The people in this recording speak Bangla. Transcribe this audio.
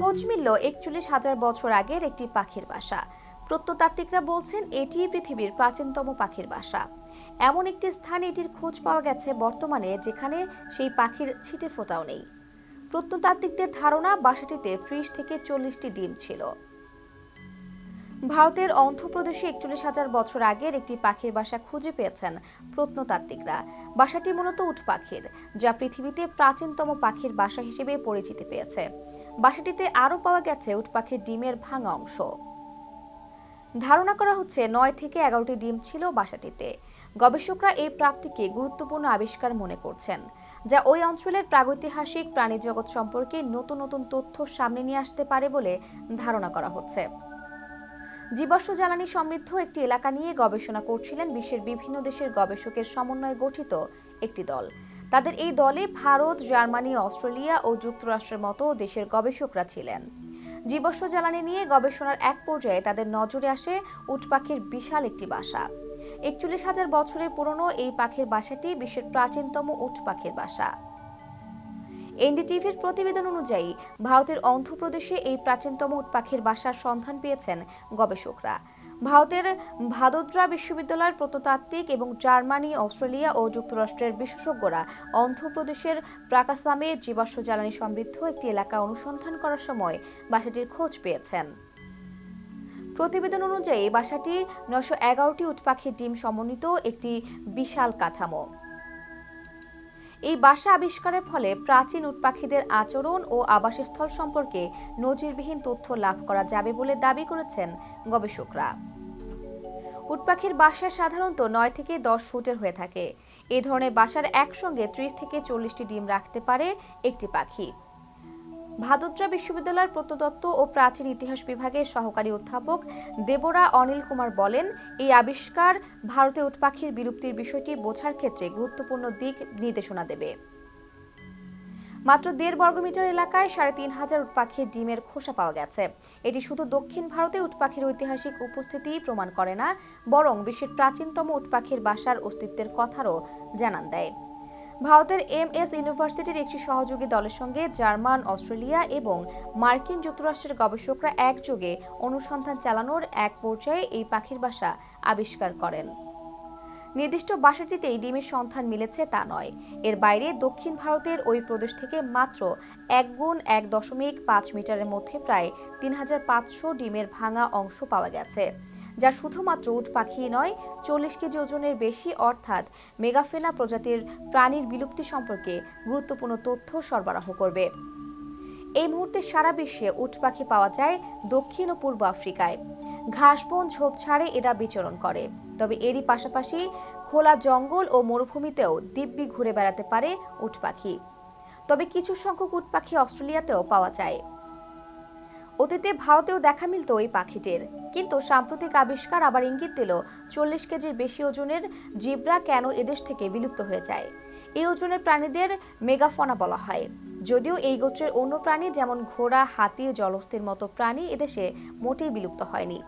খোঁজ মিলল একচল্লিশ হাজার বছর আগের একটি পাখির বাসা। প্রত্নতাত্ত্বিকরা বলছেন এটি পৃথিবীর প্রাচীনতম পাখির বাসা। এমন একটি স্থানে এটির খোঁজ পাওয়া গেছে বর্তমানে, যেখানে সেই পাখির ছিটে ফোটাও নেই। প্রত্নতাত্ত্বিকদের ধারণা, বাসাটিতে ত্রিশ থেকে চল্লিশটি ডিম ছিল। ভারতের অন্ধ্রপ্রদেশে একচল্লিশ হাজার বছর আগের একটি পাখির বাসা খুঁজে পেয়েছেন প্রত্নতাত্ত্বিকরা। বাসাটি মূলত উট পাখির, যা পৃথিবীতে প্রাচীনতম পাখির বাসা হিসেবে পরিচিতি পেয়েছে। বাসাটিতে আরও পাওয়া গেছে উট পাখির ডিমের ভাঙা অংশ। ধারণা করা হচ্ছে নয় থেকে এগারোটি ডিম ছিল বাসাটিতে। গবেষকরা এই প্রাপ্তিকে গুরুত্বপূর্ণ আবিষ্কার মনে করছেন, যা ওই অঞ্চলের প্রাগৈতিহাসিক প্রাণীজগৎ সম্পর্কে নতুন নতুন তথ্য সামনে নিয়ে আসতে পারে বলে ধারণা করা হচ্ছে। জীবাশ্ম জ্বালানি সমৃদ্ধ একটি এলাকা নিয়ে গবেষণা করছিলেন বিশ্বের বিভিন্ন দেশের গবেষকের সমন্বয়ে গঠিত একটি দল। তাদের এই দলে ভারত, জার্মানি, অস্ট্রেলিয়া ও যুক্তরাষ্ট্রের মতো দেশের গবেষকরা ছিলেন। জীবাশ্ম জ্বালানি নিয়ে গবেষণার এক পর্যায়ে তাদের নজরে আসে উট পাখির বিশাল একটি বাসা। একচল্লিশ হাজার বছরের পুরনো এই পাখির বাসাটি বিশ্বের প্রাচীনতম উট পাখির বাসা। এনডিটিভির প্রতিবেদন অনুযায়ী, ভারতের অন্ধ্রপ্রদেশে এই প্রাচীনতম উট পাখির বাসার সন্ধান পেয়েছেন গবেষকরা। ভারতের ভাদোদ্রা বিশ্ববিদ্যালয়ের প্রত্নতাত্ত্বিক এবং জার্মানি, অস্ট্রেলিয়া ও যুক্তরাষ্ট্রের বিশেষজ্ঞরা অন্ধ্রপ্রদেশের প্রাকাসামে জীবাশ্ম জ্বালানি সমৃদ্ধ একটি এলাকা অনুসন্ধান করার সময় বাসাটির খোঁজ পেয়েছেন। প্রতিবেদন অনুযায়ী, বাসাটি নশো এগারোটি উট পাখির ডিম সমন্বিত একটি বিশাল কাঠামো। এই বাসা আবিষ্কারের ফলে প্রাচীন উটপাখিদের আচরণ ও আবাসস্থল সম্পর্কে নজিরবিহীন তথ্য লাভ করা যাবে বলে দাবি করেছেন গবেষকরা। উটপাখির বাসা সাধারণত নয় থেকে দশ ফুটের হয়ে থাকে। এ ধরনের বাসার একসঙ্গে ত্রিশ থেকে চল্লিশটি ডিম রাখতে পারে একটি পাখি। ভাদোদ্রা বিশ্ববিদ্যালয়ের প্রত্নতত্ত্ব ও প্রাচীন ইতিহাস বিভাগের সহকারী অধ্যাপক দেবরা অনিল কুমার বলেন, এই আবিষ্কার ভারতে উটপাখির বিলুপ্তির বিষয়টি বোঝার ক্ষেত্রে গুরুত্বপূর্ণ দিক নির্দেশনা দেবে। মাত্র দেড় বর্গমিটার এলাকায় সাড়ে তিন হাজার উটপাখির ডিমের খোসা পাওয়া গেছে। এটি শুধু দক্ষিণ ভারতে উটপাখির ঐতিহাসিক উপস্থিতি প্রমাণ করে না, বরং বিশ্বের প্রাচীনতম উটপাখির বাসার অস্তিত্বের কথারও জানান দেয়। ভারতের এম এস ইউনিভার্সিটির একটি সহযোগী দলের সঙ্গে জার্মান, অস্ট্রেলিয়া এবং মার্কিন যুক্তরাষ্ট্রের গবেষকরা একযোগে অনুসন্ধান চালানোর এক পর্যায়ে এই পাখির বাসা আবিষ্কার করেন। নির্দিষ্ট বাসাটিতেই ডিমের সন্ধান মিলেছে তা নয়। এর বাইরে দক্ষিণ ভারতের ওই প্রদেশ থেকে মাত্র এক গুণ এক দশমিক পাঁচ মিটারের মধ্যে প্রায় তিন হাজার পাঁচশো ডিমের ভাঙা অংশ পাওয়া গেছে। যা শুধুমাত্র উট পাখি নয়, চল্লিশ কেজি ওজনের বেশি, অর্থাৎ মেগাফেনা প্রজাতির প্রাণীর বিলুপ্তি সম্পর্কে গুরুত্বপূর্ণ তথ্য সরবরাহ করবে। এই মুহূর্তে সারা বিশ্বে উট পাখি পাওয়া যায় দক্ষিণ ও পূর্ব আফ্রিকায়। ঘাসবন, ঝোপঝাড়ে এরা বিচরণ করে। তবে এরই পাশাপাশি খোলা জঙ্গল ও মরুভূমিতেও দিব্যি ঘুরে বেড়াতে পারে উট পাখি। তবে কিছু সংখ্যক উট পাখি অস্ট্রেলিয়াতেও পাওয়া যায়। অতীতে ভারতেও দেখা মিলত এই পাখিটির। কিন্তু সাম্প্রতিক আবিষ্কার আবার ইঙ্গিত দিল, চল্লিশ কেজির বেশি ওজনের জিব্রা কেন এদেশ থেকে বিলুপ্ত হয়ে যায়? এই ওজনের প্রাণীদের মেগাফনা বলা হয়। যদিও এই গোত্রের অন্য প্রাণী যেমন ঘোড়া, হাতি জলস্থির মতো প্রাণী এদেশে মোটেই বিলুপ্ত হয়নি।